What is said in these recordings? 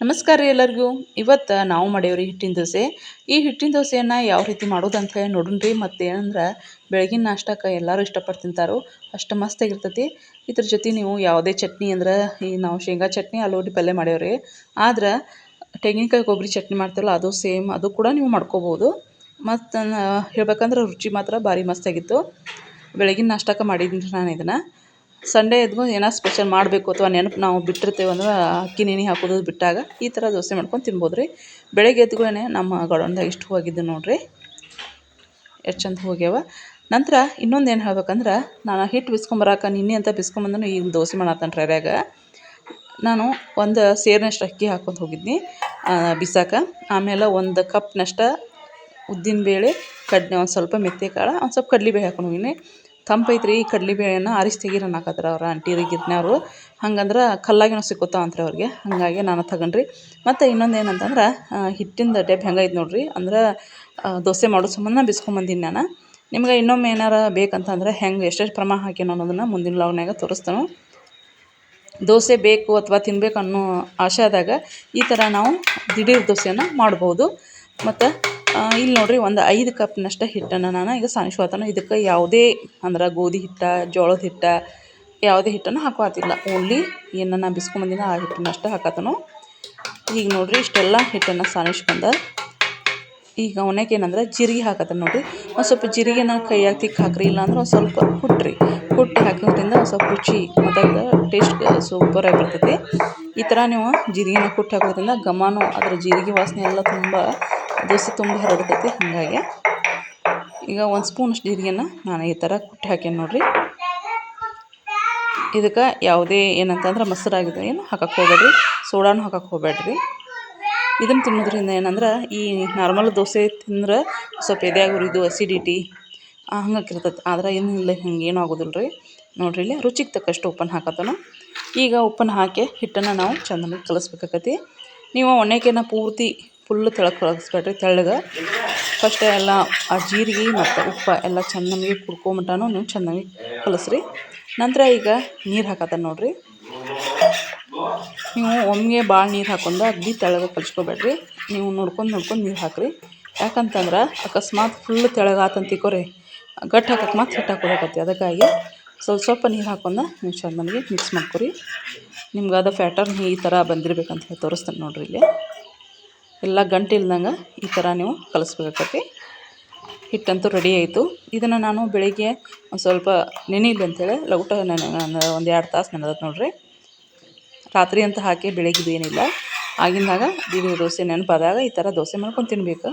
ನಮಸ್ಕಾರ ರೀ ಎಲ್ಲರಿಗೂ. ಇವತ್ತು ನಾವು ಮಾಡೇವ್ರಿ ಹಿಟ್ಟಿನ ದೋಸೆ. ಈ ಹಿಟ್ಟಿನ ದೋಸೆಯನ್ನು ಯಾವ ರೀತಿ ಮಾಡೋದು ಅಂತ ಹೇಳಿ ನೋಡೋಣ ರೀ. ಮತ್ತು ಏನಂದ್ರೆ, ಬೆಳಗಿನ ನಾಷ್ಟಕ್ಕೆ ಎಲ್ಲರೂ ಇಷ್ಟಪಟ್ಟು ತಿಂತಾರೋ. ಅಷ್ಟು ಮಸ್ತಾಗಿರ್ತೈತಿ ಇದ್ರ ಜೊತೆ ನೀವು ಯಾವುದೇ ಚಟ್ನಿ ಅಂದ್ರೆ, ಈ ನಾವು ಶೇಂಗಾ ಚಟ್ನಿ, ಆಲೂಗಡ್ಡೆ ಪಲ್ಯ ಮಾಡೇವ್ರಿ. ಆದ್ರೆ, ತೆಂಗಿನಕಾಯಿ ಕೊಬ್ಬರಿ ಚಟ್ನಿ ಮಾಡ್ತೀವಲ್ಲ, ಅದು ಸೇಮ್, ಅದು ಕೂಡ ನೀವು ಮಾಡ್ಕೋಬೋದು. ಮತ್ತು ಹೇಳ್ಬೇಕಂದ್ರೆ ರುಚಿ ಮಾತ್ರ ಭಾರಿ ಮಸ್ತಾಗಿತ್ತು ಬೆಳಗಿನ ನಾಷ್ಟಕ್ಕೆ ಮಾಡಿದ್ದೀನಿ ನಾನು ಇದನ್ನು. ಸಂಡೇ ಇದ್ಗೂ ಏನೋ ಸ್ಪೆಷಲ್ ಮಾಡಬೇಕು ಅಥವಾ ನೆನಪು ನಾವು ಬಿಟ್ಟಿರ್ತೇವೆ ಅಂದ್ರೆ ಅಕ್ಕಿ, ನೆನೆ ಹಾಕೋದು ಬಿಟ್ಟಾಗ ಈ ಥರ ದೋಸೆ ಮಾಡ್ಕೊಂಡು ತಿನ್ಬೋದು ರೀ. ಬೆಳಗ್ಗೆ ಎದ್ಗುಳೆ ನಮ್ಮ ಗಾರ್ಡನ್ದಾಗ ಇಷ್ಟು ಹೋಗಿದ್ದು ನೋಡಿರಿ. ಎಷ್ಟು ಚಂದ ಹೋಗ್ಯಾವ. ನಂತರ ಇನ್ನೊಂದು ಏನು ಹೇಳ್ಬೇಕಂದ್ರೆ ನಾನು ಹಿಟ್ಟು ಬಿಸ್ಕೊಂಬರಾಕ ನಿನ್ನೆ ಅಂತ ಬಿಸ್ಕೊಂಬಂದನು ಈಗ ದೋಸೆ ಮಾಡತ್ತಾನ ರವ್ಯಾಗ ನಾನು ಒಂದು ಸೇರಿನಷ್ಟು ಅಕ್ಕಿ ಹಾಕೊಂಡು ಹೋಗಿದ್ನಿ ಬಿಸಾಕ. ಆಮೇಲೆ ಒಂದು ಕಪ್ನಷ್ಟು ಉದ್ದಿನಬೇಳೆ ಕಡ್ಲೆ ಒಂದು ಸ್ವಲ್ಪ ಮೆತ್ತೆ ಕಾಳು ಒಂದು ಸ್ವಲ್ಪ ಕಡ್ಲೆಬೇಳೆ ಹಾಕೊಂಡು ಹೋಗಿನಿ. ತಂಪೈತ್ರಿ, ಈ ಕಡ್ಲೆಬೇಳೆನ ಆರಿಸಿ ತೆಗೀರಿ ಅನ್ನಕತ್ತಾರ ಅವ್ರ ಆಂಟಿ ಗಿರ್ನವರು ಹಂಗಂದ್ರೆ ಕಲ್ಲಾಗಿನೂ ಸಿಕ್ಕುತ್ತಾವಂತ್ರಿ ಅವ್ರಿಗೆ. ಹಾಗಾಗಿ ನಾನು ತಗೊಂಡ್ರಿ. ಮತ್ತು ಇನ್ನೊಂದು ಏನಂತಂದ್ರೆ ಹಿಟ್ಟಿಂದು ಡಬ್ಬ ಹೆಂಗೈತೆ ನೋಡಿರಿ. ಅಂದ್ರೆ ದೋಸೆ ಮಾಡೋ ಸಂಬಂಧ ಬಿಸ್ಕೊಂಬಂದೀನಿ ನಾನು. ನಿಮ್ಗೆ ಇನ್ನೊಮ್ಮೆ ಏನಾರ ಬೇಕಂತಂದ್ರೆ ಹೆಂಗೆ, ಎಷ್ಟೆಷ್ಟು ಪ್ರಮಾಣ ಹಾಕ್ಯಾನ ಅನ್ನೋದನ್ನು ಮುಂದಿನ ಲಾಗ್ನಾಗ ತೋರಿಸ್ತಾನು. ದೋಸೆ ಬೇಕು ಅಥವಾ ತಿನ್ಬೇಕು ಅನ್ನೋ ಆಸೆ ಆದಾಗ ಈ ಥರ ನಾವು ದಿಢೀರ್ ದೋಸೆಯನ್ನು ಮಾಡ್ಬೋದು. ಮತ್ತು ಇಲ್ಲಿ ನೋಡಿರಿ, ಒಂದು ಐದು ಕಪ್ನಷ್ಟು ಹಿಟ್ಟನ್ನು ನಾನು ಈಗ ಸಾಣಿಸ್ಕೊಳ್ತೇನೆ ಇದಕ್ಕೆ ಯಾವುದೇ ಅಂದ್ರೆ ಗೋಧಿ ಹಿಟ್ಟು, ಜೋಳದ ಹಿಟ್ಟು, ಯಾವುದೇ ಹಿಟ್ಟನ್ನು ಹಾಕೋತಿಲ್ಲ ಓನ್ಲಿ ಏನು ನಾನು ಬಿಸ್ಕೊಂಬಂದಿನ ಆ ಹಿಟ್ಟನ್ನಷ್ಟೇ ಹಾಕತ್ತನು. ಈಗ ನೋಡಿರಿ, ಇಷ್ಟೆಲ್ಲ ಹಿಟ್ಟನ್ನು ಸಾನಿಸ್ಕೊಂಡು ಈಗ ಅವನಕ್ಕೆ ಏನಂದ್ರೆ ಜೀರಿಗೆ ಹಾಕತ್ತನ ನೋಡಿರಿ. ಒಂದು ಸ್ವಲ್ಪ ಜೀರಿಗೆನ ಕೈಯಾಗ ತಿಕ್ಕಿ ಹಾಕ್ರಿ, ಇಲ್ಲಾಂದ್ರೆ ಒಂದು ಸ್ವಲ್ಪ ಕುಟ್ರಿ. ಕುಟ್ಟಿ ಹಾಕೋದ್ರಿಂದ ಒಂದು ಸ್ವಲ್ಪ ರುಚಿ ಮತ್ತು ಟೇಸ್ಟ್ ಸೂಪರಾಗಿ ಬರ್ತೈತಿ. ಈ ಥರ ನೀವು ಜೀರಿಗೆನ ಕುಟ್ಟಿ ಹಾಕೋದ್ರಿಂದ ಘಮನೂ ಅದರ ಜೀರಿಗೆ ವಾಸನೆ ಎಲ್ಲ ತುಂಬ ದೋಸೆ ತುಂಬ ಹರಡ್ತೈತಿ, ಹಾಗಾಗಿ ಈಗ ಒಂದು ಸ್ಪೂನಷ್ಟು ಜೀರಿಗೆನ ನಾನು ಈ ಥರ ಕುಟ್ಟಿ ಹಾಕೇನಿ ನೋಡಿರಿ. ಇದಕ್ಕೆ ಯಾವುದೇ ಏನಂತಂದ್ರೆ ಮೊಸರಾಗಿದೆ ಏನು ಹಾಕಕ್ಕೆ ಹೋಗ್ಬೇಡ್ರಿ, ಸೋಡಾನು ಹಾಕಕ್ಕೆ ಹೋಗ್ಬೇಡ್ರಿ. ಇದನ್ನು ತಿನ್ನೋದ್ರಿಂದ ಏನಂದ್ರೆ ಈ ನಾರ್ಮಲ್ ದೋಸೆ ತಿಂದ್ರೆ ಸ್ವಲ್ಪ ಎದೆಯಾಗ ಉರಿದು ಅಸಿಡಿಟಿ ಹಂಗಾಗಿರ್ತೈತೆ ಆದ್ರೆ ಏನಿಲ್ಲ ಹಂಗೇನು ಆಗೋದಿಲ್ಲ ರೀ ನೋಡಿರಿ ಇಲ್ಲಿ ರುಚಿಗೆ ತಕ್ಕಷ್ಟು ಉಪ್ಪನ್ನು ಹಾಕತ್ತಾನ. ಈಗ ಉಪ್ಪನ್ನು ಹಾಕಿ ಹಿಟ್ಟನ್ನು ನಾವು ಚೆನ್ನಾಗಿ ಕಲಿಸ್ಬೇಕಾಕತಿ ನೀವು ಒಣಕೆನ ಪೂರ್ತಿ ಫುಲ್ ತೆಳಗೆ ಕಳಿಸ್ಬೇಡ್ರಿ ತೆಳ್ಳಗೆ. ಫಸ್ಟ್ ಎಲ್ಲ ಆ ಜೀರಿಗೆ ಮತ್ತು ಉಪ್ಪು ಎಲ್ಲ ಚೆನ್ನಾಗಿ ಕುಡ್ಕೊಂಬಿಟ್ಟನು ನೀವು ಚೆನ್ನಾಗಿ ಕಲಸ್ರಿ ನಂತರ ಈಗ ನೀರು ಹಾಕತ್ತ ನೋಡ್ರಿ. ನೀವು ಒಮ್ಮೆಗೆ ಭಾಳ ನೀರು ಹಾಕೊಂಡು ಅಗ್ದಿ ತೆಳಗೆ ಕಲ್ಸ್ಕೊಬೇಡ್ರಿ. ನೀವು ನೋಡ್ಕೊಂಡು ನೋಡ್ಕೊಂಡು ನೀರು ಹಾಕಿರಿ. ಯಾಕಂತಂದ್ರೆ ಅಕಸ್ಮಾತ್ ಫುಲ್ ತೆಳಗಾತಂತ ತಿಕ್ಕೋರಿ ಗಟ್ಟಿ ಹಾಕಕ್ಕೆ ಮತ್ತೆ ಹಿಟ್ಟು ಹಾಕೋಬೇಕತ್ತಿ ಅದಕ್ಕಾಗಿ ಸ್ವಲ್ಪ ಸ್ವಲ್ಪ ನೀರು ಹಾಕೊಂಡು ನೀವು ಚೆನ್ನಾಗಿ ಮಿಕ್ಸ್ ಮಾಡ್ಕೊರಿ. ನಿಮ್ಗೆ ಅದು ಫ್ಯಾಟರ್ನ್ ಈ ಥರ ಬಂದಿರಬೇಕಂತ ಹೇಳಿ ತೋರಿಸ್ತೇನೆ ನೋಡಿರಿ ಇಲ್ಲಿ. ಎಲ್ಲ ಗಂಟು ಇಲ್ದಂಗೆ ಈ ಥರ ನೀವು ಕಲಿಸ್ಬೇಕಾಗತ್ತೆ ಹಿಟ್ಟಂತೂ ರೆಡಿ ಆಯಿತು. ಇದನ್ನು ನಾನು ಬೆಳಿಗ್ಗೆ ಒಂದು ಸ್ವಲ್ಪ ನೆನೀಲಿ ಅಂತೇಳಿ ಲಗುಟ ನೆನೆ ಒಂದು ಎರಡು ತಾಸು ನೆನೆದತ್ತೆ ನೋಡಿರಿ. ರಾತ್ರಿ ಅಂತ ಹಾಕಿ ಬೆಳಗ್ಗೆ ಏನಿಲ್ಲ. ಆಗಿಂದಾಗ ದಿವಿ ದೋಸೆ ನೆನಪಾದಾಗ ಈ ಥರ ದೋಸೆ ಮಾಡ್ಕೊಂಡು ತಿನ್ಬೇಕು.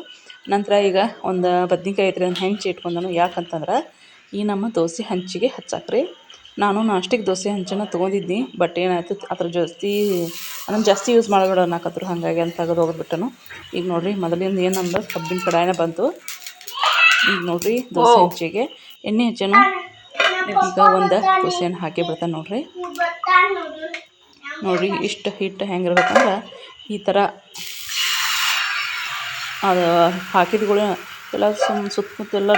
ನಂತರ ಈಗ ಒಂದು ಬದ್ನಿಕಾಯಿ ಐತ್ರಿ ಒಂದು ಹೆಂಚಿ ಇಟ್ಕೊಂಡನು ಯಾಕಂತಂದ್ರೆ ಈ ನಮ್ಮ ದೋಸೆ ಹಂಚಿಗೆ ಹಚ್ಚಾಕ್ರಿ. ನಾನು ನಾಷ್ಟಕ್ಕೆ ದೋಸೆ ಹಂಚನ್ನು ತೊಗೊಂಡಿದ್ನಿ ಬಟ್ ಏನಾಯ್ತು ಅದ್ರ ಜಾಸ್ತಿ ಅದನ್ನು ಜಾಸ್ತಿ ಯೂಸ್ ಮಾಡಬೇಡ ಅನ್ನಕತ್ರು. ಹಾಗಾಗಿ ಅಂತ ತೆಗೆದು ಹೋಗ್ಬಿಟ್ಟನು. ಈಗ ನೋಡಿರಿ ಮೊದಲಿಂದ ಏನಂದ್ರೆ ಕಬ್ಬಿನ ಕಡಾಯಿನ ಬಂತು. ಈಗ ನೋಡಿರಿ ದೋಸೆ ಹಂಚಿಗೆ. ಎಣ್ಣೆ ಹಚ್ಚನು. ಈಗ ಒಂದು ದೋಸೆಯನ್ನು ಹಾಕಿ ಬಿಡ್ತಾನೆ ನೋಡಿರಿ. ನೋಡಿರಿ ಇಷ್ಟು ಹಿಟ್ಟು ಹೆಂಗಿರ್ಬೇಕಂದ್ರೆ ಈ ಥರ ಅದು ಹಾಕಿದ್ಗಳು ಎಲ್ಲ ಸುಮ್ಮ ಸುತ್ತಮುತ್ತೆಲ್ಲ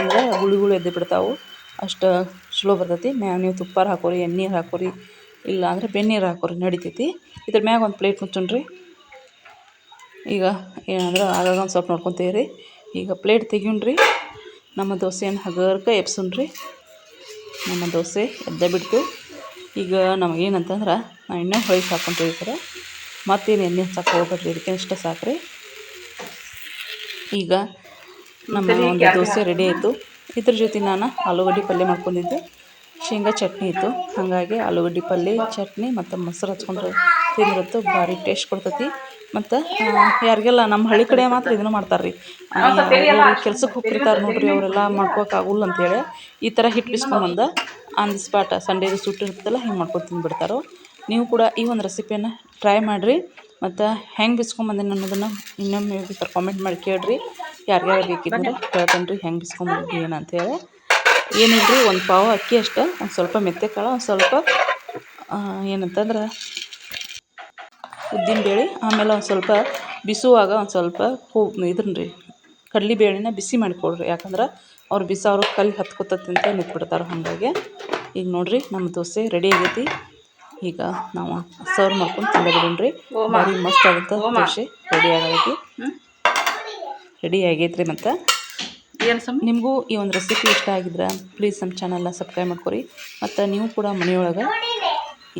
ಎಲ್ಲ ಗುಳಿಗಳು ಎದ್ದು ಬಿಡ್ತಾವೆ. ಅಷ್ಟು ಚಲೋ ಬರ್ತೈತಿ. ಮ್ಯಾಗ ನೀವು ತುಪ್ಪಾರ ಹಾಕೋರಿ ಎಣ್ಣೆ ಹಾಕೋರಿ ಇಲ್ಲ ಅಂದರೆ ಬೆಣ್ಣೀರು ಹಾಕೋರಿ ನಡಿತೈತಿ. ಇದ್ರ ಮ್ಯಾಗ ಒಂದು ಪ್ಲೇಟ್ ಮುಚ್ಚಣ್ರಿ. ಈಗ ಏನಂದ್ರೆ ಆಗಾಗ ಒಂದು ಸ್ವಲ್ಪ ರೀ ಈಗ ಪ್ಲೇಟ್ ತೆಗಿಯೋಣ್ರಿ. ನಮ್ಮ ದೋಸೆಯನ್ನು ಹಗರ್ಕ ಎಬ್ಸೋಣ್ರಿ. ನಮ್ಮ ದೋಸೆ ಎದ್ದ ಬಿಡ್ತು. ಈಗ ನಮಗೇನಂತಂದ್ರೆ ನಾವು ಎಣ್ಣೆ ಹೊಳಿ ಹಾಕ್ಕೊಂತೀವಿ ಸರ ಮತ್ತೇನು ಎಣ್ಣೆ ಹಚ್ಚಕ್ಕೆ ಹೋಗ್ಬೇಡ್ರಿ ಇದಕ್ಕೆ ಇಷ್ಟ ಸಾಕ್ರಿ. ಈಗ ನಮ್ಮ ಒಂದು ದೋಸೆ ರೆಡಿ ಆಯಿತು. ಇದ್ರ ಜೊತೆ ನಾನು ಆಲೂಗಡ್ಡೆ ಪಲ್ಯ ಮಾಡ್ಕೊಂಡಿದ್ದೆ. ಶೇಂಗಾ ಚಟ್ನಿ ಇತ್ತು. ಹಾಗಾಗಿ ಆಲೂಗಡ್ಡೆ ಪಲ್ಯ, ಚಟ್ನಿ ಮತ್ತು ಮೊಸರು ಹಚ್ಕೊಂಡು ತಿಂದ್ರತ್ತು. ಭಾರಿ ಟೇಸ್ಟ್ ಕೊಡ್ತೈತಿ. ಮತ್ತು ಯಾರಿಗೆಲ್ಲ ನಮ್ಮ ಹಳ್ಳಿ ಕಡೆ ಮಾತ್ರ ಇದನ್ನು ಮಾಡ್ತಾರೆ ರೀ ಕೆಲ್ಸಕ್ಕೆ ಹೋಗ್ತಿರ್ತಾರೆ ನೋಡಿರಿ, ಅವರೆಲ್ಲ ಮಾಡ್ಕೋಕ್ಕಾಗಲ್ಲ ಅಂತೇಳಿ ಈ ಥರ ಹಿಟ್ಟು ಬಿಸ್ಕೊಂಬಂದು ಆನ್ ದಿ ಸ್ಪಾಟ್ ಸಂಡೇದು ಸುಟ್ಟಿರ್ತದಲ್ಲ ಹಿಂಗೆ ಮಾಡ್ಕೊಂಡು ತಿಂದ್ಬಿಡ್ತಾರೆ. ನೀವು ಕೂಡ ಈ ಒಂದು ರೆಸಿಪಿಯನ್ನು ಟ್ರೈ ಮಾಡಿರಿ. ಮತ್ತು ಹೆಂಗೆ ಬಿಸ್ಕೊಂಬಂದೇನೆ ಅನ್ನೋದನ್ನು ಇನ್ನೊಮ್ಮೆ ಕಾಮೆಂಟ್ ಮಾಡಿ ಕೇಳಿರಿ. ಯಾರ್ಯಾರು ಬೇಕಿದ್ರೆ ಕೇಳ್ತೇನೆ ರೀ ಹೆಂಗೆ ಬಿಸ್ಕೊಂಬಂದಿದ್ದು ಏನು ಅಂತೇಳಿ. ಏನಿಲ್ಲ ರೀ ಒಂದು ಪಾವು ಅಕ್ಕಿ ಅಷ್ಟೇ ಒಂದು ಸ್ವಲ್ಪ ಮೆಂತೆ ಕಾಳು ಒಂದು ಸ್ವಲ್ಪ ಏನಂತಂದ್ರೆ ಉದ್ದಿನಬೇಳೆ ಆಮೇಲೆ ಒಂದು ಸ್ವಲ್ಪ ಬಿಸುವಾಗ ಒಂದು ಸ್ವಲ್ಪ ಹೂ ಇದನ್ನ ರೀ ಕಡ್ಲೆಬೇಳೆನ ಬಿಸಿ ಮಾಡಿಕೊಡ್ರಿ ಯಾಕಂದ್ರೆ ಅವ್ರು ಬಿಸಾವ್ರು ಕಲ್ಲಿ ಹತ್ಕೊತತಿ ಅಂತ ನಿಂತ್ಬಿಡ್ತಾರೆ ಹಾಗಾಗಿ ಈಗ ನೋಡಿರಿ ನಮ್ಮ ದೋಸೆ ರೆಡಿ ಆಗೈತಿ. ಈಗ ನಾವು ಸರ್ವ್ ಮಾಡ್ಕೊಂಡು ತಿಂದ್ಬಿಡೋಣ್ರಿ. ಭಾರಿ ಮಸ್ತ್ ಆಗುತ್ತೆ ದೋಸೆ ರೆಡಿ ಆಗೈತಿ. ರೆಡಿ ಆಗೈತ್ರಿ ಮತ್ತು? ಏನು ಸಮ್ ನಿಮಗೂ ಈ ಒಂದು ರೆಸಿಪಿ ಇಷ್ಟ ಆಗಿದ್ರೆ ಪ್ಲೀಸ್ ನಮ್ಮ ಚಾನಲ್ನ ಸಬ್ಸ್ಕ್ರೈಬ್ ಮಾಡ್ಕೊರಿ. ಮತ್ತು ನೀವು ಕೂಡ ಮನೆಯೊಳಗೆ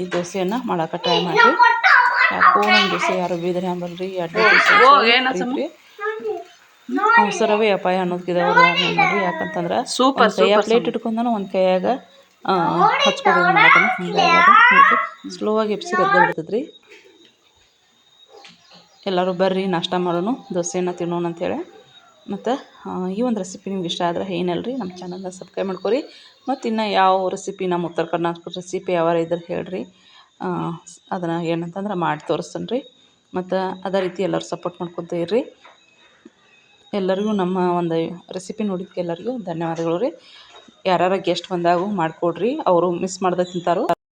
ಈ ದೋಸೆಯನ್ನು ಮಾಡೋಕೆ ಟ್ರೈ ಮಾಡಿರಿ. ಯಾಕೋ ನಮ್ಮ ದೋಸೆ ಯಾರು ಬೀದ್ರೆ ಅಂಬಲ್ರಿ ಎರಡು? ಅವಸರವೇ ಅಪಾಯ ಅನ್ನೋದಕ್ಕಿದ್ದಾವೆ ನೋಡ್ರಿ ಯಾಕಂತಂದ್ರೆ ಸೂಪರ್ ಒಂದು ಕೈಯಾಗ ಪ್ಲೇಟ್ ಇಟ್ಕೊಂಡಾನು ಒಂದು ಕೈಯಾಗ ಹಚ್ಕೋದು ಮಾಡ್ತಾನೆ ಹಂಗಾಗಿ ಸ್ಲೋ ಆಗಿ ಎಪ್ಸಿ ಗದ್ದೆ ಬಿಡ್ತದ್ರಿ. ಎಲ್ಲರೂ ಬರ್ರಿ, ನಾಷ್ಟ ಮಾಡೋಣ ದೋಸೆನ ತಿನ್ನೋಣ ಅಂತೇಳಿ ಮತ್ತು ಈ ಒಂದು ರೆಸಿಪಿ ನಿಮ್ಗೆ ಇಷ್ಟ ಆದರೆ ಏನಲ್ರಿ ನಮ್ಮ ಚಾನಲ್ನ ಸಬ್ಸ್ಕ್ರೈಬ್ ಮಾಡ್ಕೊರಿ. ಮತ್ತು ಇನ್ನು ಯಾವ ರೆಸಿಪಿ ನಮ್ಮ ಉತ್ತರ ಕರ್ನಾಟಕ ರೆಸಿಪಿ ಯಾವ ಇದ್ರೆ ಹೇಳ್ರಿ. ಅದನ್ನು ಏನಂತಂದ್ರೆ ಮಾಡಿ ತೋರಿಸ್ತೇನೆ ರೀ ಮತ್ತು ಅದೇ ರೀತಿ ಎಲ್ಲರೂ ಸಪೋರ್ಟ್ ಮಾಡ್ಕೊತ ಇರ್ರಿ. ಎಲ್ಲರಿಗೂ ನಮ್ಮ ಒಂದು ರೆಸಿಪಿ ನೋಡಿದ್ಕೆ ಎಲ್ಲರಿಗೂ ಧನ್ಯವಾದಗಳು ರೀ. ಯಾರ್ಯಾರ ಗೆಸ್ಟ್ ಬಂದಾಗೂ ಮಾಡಿಕೊಡ್ರಿ, ಅವರು ಮಿಸ್ ಮಾಡ್ದೆ ತಿಂತಾರೋ.